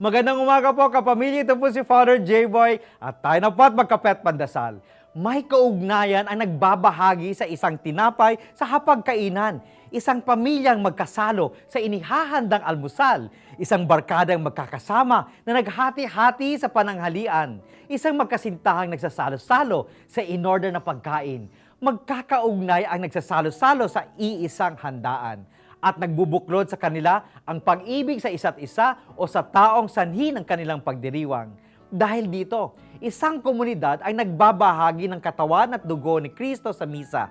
Magandang umaga po kapamilya. Ito po si Father J-Boy at tayo na po at magkapet pandasal. May kaugnayan ang nagbabahagi sa isang tinapay sa hapagkainan. Isang pamilyang magkasalo sa inihahandang almusal. Isang barkadang magkakasama na naghati-hati sa pananghalian. Isang magkasintahang nagsasalo-salo sa inorder na pagkain. Magkakaugnay ang nagsasalo-salo sa iisang handaan at nagbubuklod sa kanila ang pag-ibig sa isa't isa o sa taong sanhi ng kanilang pagdiriwang. Dahil dito, isang komunidad ay nagbabahagi ng katawan at dugo ni Kristo sa misa.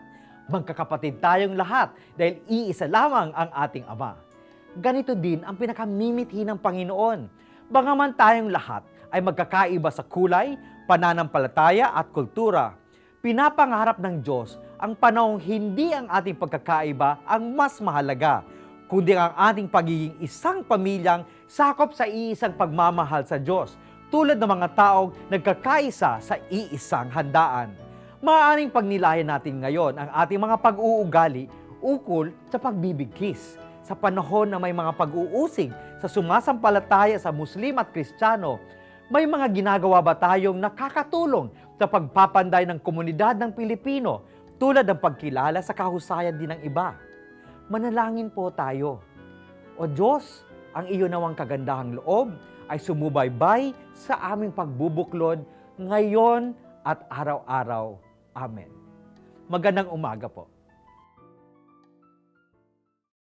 Magkakapatid tayong lahat dahil iisa lamang ang ating Ama. Ganito din ang pinakamimithi ng Panginoon. Bagaman tayong lahat ay magkakaiba sa kulay, pananampalataya at kultura, pinapangarap ng Diyos ang panahong hindi ang ating pagkakaiba ang mas mahalaga, kundi ang ating pagiging isang pamilyang sakop sa iisang pagmamahal sa Diyos, tulad ng mga taong nagkakaisa sa iisang handaan. Maaaring pagnilayan natin ngayon ang ating mga pag-uugali ukol sa pagbibigkis. Sa panahon na may mga pag-uusig sa sumasampalataya sa Muslim at Kristiyano, may mga ginagawa ba tayong nakakatulong sa pagpapanday ng komunidad ng Pilipino tulad ng pagkilala sa kahusayan din ng iba? Manalangin po tayo. O Diyos, ang iyo nawang kagandahang loob ay sumubaybay sa aming pagbubuklod ngayon at araw-araw. Amen. Magandang umaga po.